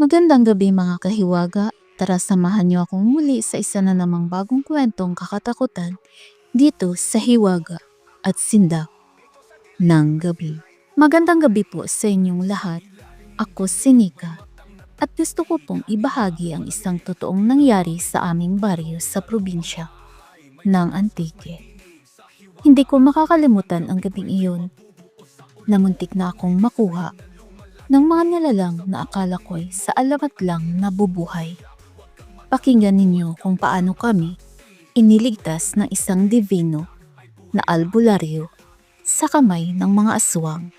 Magandang gabi mga kahiwaga. Tara samahan niyo akong muli sa isa na namang bagong kwentong kakatakutan dito sa Hiwaga at Sindaw ng Gabi. Magandang gabi po sa inyong lahat. Ako si Nika at gusto ko pong ibahagi ang isang totoong nangyari sa aming baryo sa probinsya ng Antique. Hindi ko makakalimutan ang gabing iyon na muntik na akong makuha ng mga nilalang na akala ko'y sa alamat lang nabubuhay. Pakinggan ninyo kung paano kami iniligtas ng isang divino na albularyo sa kamay ng mga aswang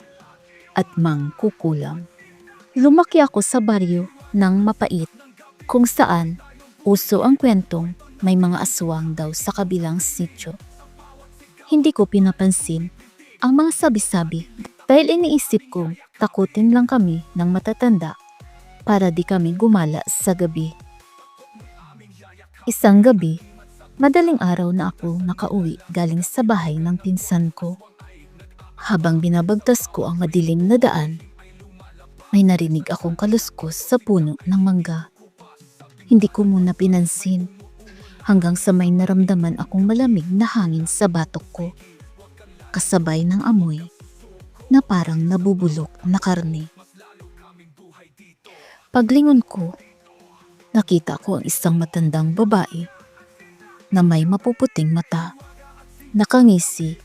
at mangkukulam. Lumaki ako sa baryo ng mapait kung saan uso ang kwentong may mga aswang daw sa kabilang sityo. Hindi ko pinapansin ang mga sabi-sabi dahil iniisip ko takutin lang kami ng matatanda para di kami gumala sa gabi. Isang gabi, madaling araw na ako nakauwi galing sa bahay ng pinsan ko. Habang binabagtas ko ang madilim na daan, may narinig akong kaluskos sa puno ng mangga. Hindi ko muna pinansin hanggang sa may naramdaman akong malamig na hangin sa batok ko. Kasabay ng amoy na parang nabubulok na karne. Paglingon ko, nakita ko ang isang matandang babae na may mapuputing mata, nakangisi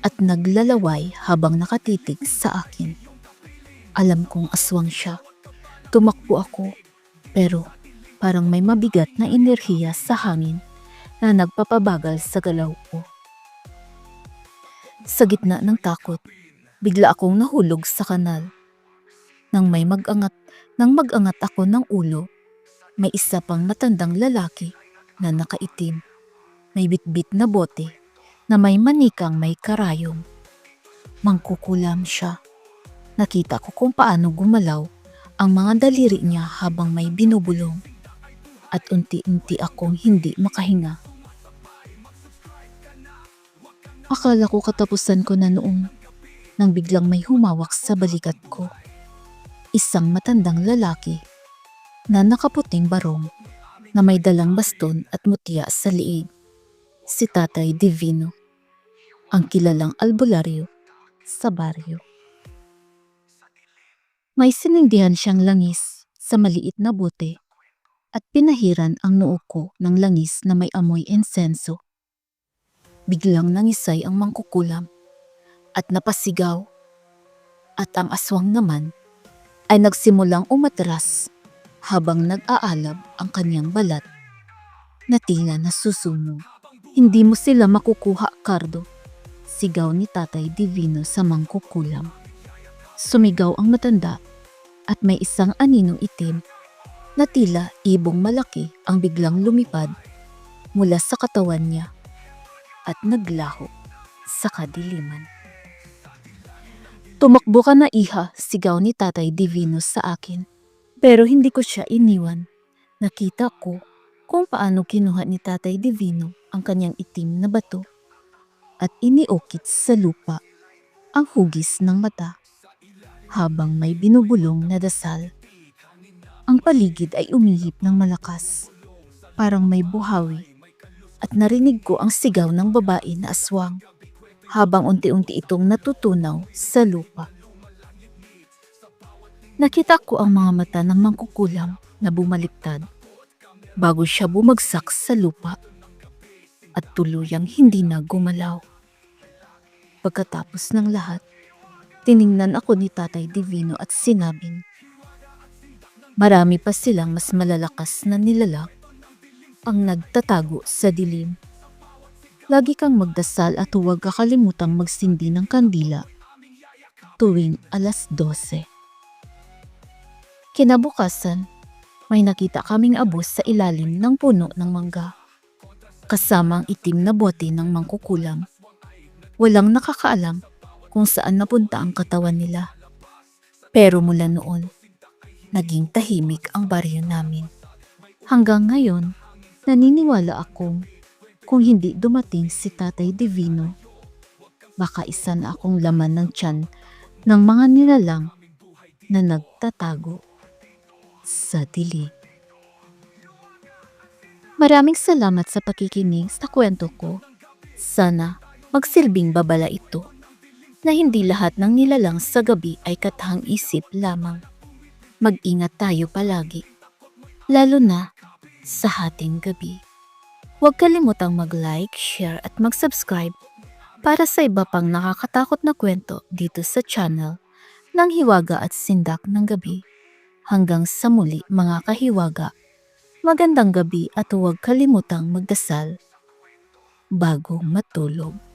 at naglalaway habang nakatitig sa akin. Alam kong aswang siya. Tumakbo ako pero parang may mabigat na enerhiya sa hangin na nagpapabagal sa galaw ko. Sa gitna ng takot, bigla akong nahulog sa kanal. Nang may mag-angat, nang mag-angat ako ng ulo, may isa pang matandang lalaki na nakaitim. May bitbit na bote na may manikang may karayom. Mangkukulam siya. Nakita ko kung paano gumalaw ang mga daliri niya habang may binubulong at unti-unti akong hindi makahinga. Akala ko katapusan ko na noong nang biglang may humawak sa balikat ko. Isang matandang lalaki na nakaputing barong na may dalang baston at mutya sa liig. Si Tatay Divino, ang kilalang albularyo sa baryo. May sinindihan siyang langis sa maliit na bote at pinahiran ang noo ko ng langis na may amoy insenso. Biglang nangisay ang mangkukulam at napasigaw at ang aswang naman ay nagsimulang umatras habang nag-aalab ang kanyang balat na tila nasusunog. Hindi mo sila makukuha, Cardo. Sigaw ni Tatay Divino sa mangkukulam. Sumigaw ang matanda at may isang aninong itim na tila ibong malaki ang biglang lumipad mula sa katawan niya at naglaho sa kadiliman. Tumakbo ka na iha, sigaw ni Tatay Divino sa akin. Pero hindi ko siya iniwan. Nakita ko kung paano kinuha ni Tatay Divino ang kanyang itim na bato at iniukit sa lupa ang hugis ng mata habang may binubulong na dasal. Ang paligid ay umihip ng malakas, parang may buhawi at narinig ko ang sigaw ng babae na aswang habang unti-unti itong natutunaw sa lupa. Nakita ko ang mga mata ng mangkukulam na bumaliktad bago siya bumagsak sa lupa at tuluyang hindi na gumalaw. Pagkatapos ng lahat, tiningnan ako ni Tatay Divino at sinabing, Marami pa silang mas malalakas na nilalang ang nagtatago sa dilim. Lagi kang magdasal at huwag kakalimutang magsindi ng kandila tuwing alas 12. Kinabukasan, may nakita kaming abos sa ilalim ng puno ng mangga. Kasama ang itim na bote ng mangkukulam. Walang nakakaalam kung saan napunta ang katawan nila. Pero mula noon, naging tahimik ang baryo namin. Hanggang ngayon, naniniwala akong kung hindi dumating si Tatay Divino, baka isa na akong laman ng tiyan ng mga nilalang na nagtatago sa dilim. Maraming salamat sa pakikinig sa kwento ko. Sana magsilbing babala ito na hindi lahat ng nilalang sa gabi ay katahang isip lamang. Mag-ingat tayo palagi, lalo na sa hating gabi. Huwag kalimutang mag-like, share at mag-subscribe para sa iba pang nakakatakot na kwento dito sa channel ng Hiwaga at Sindak ng Gabi. Hanggang sa muli mga kahiwaga, magandang gabi at huwag kalimutang magdasal bago matulog.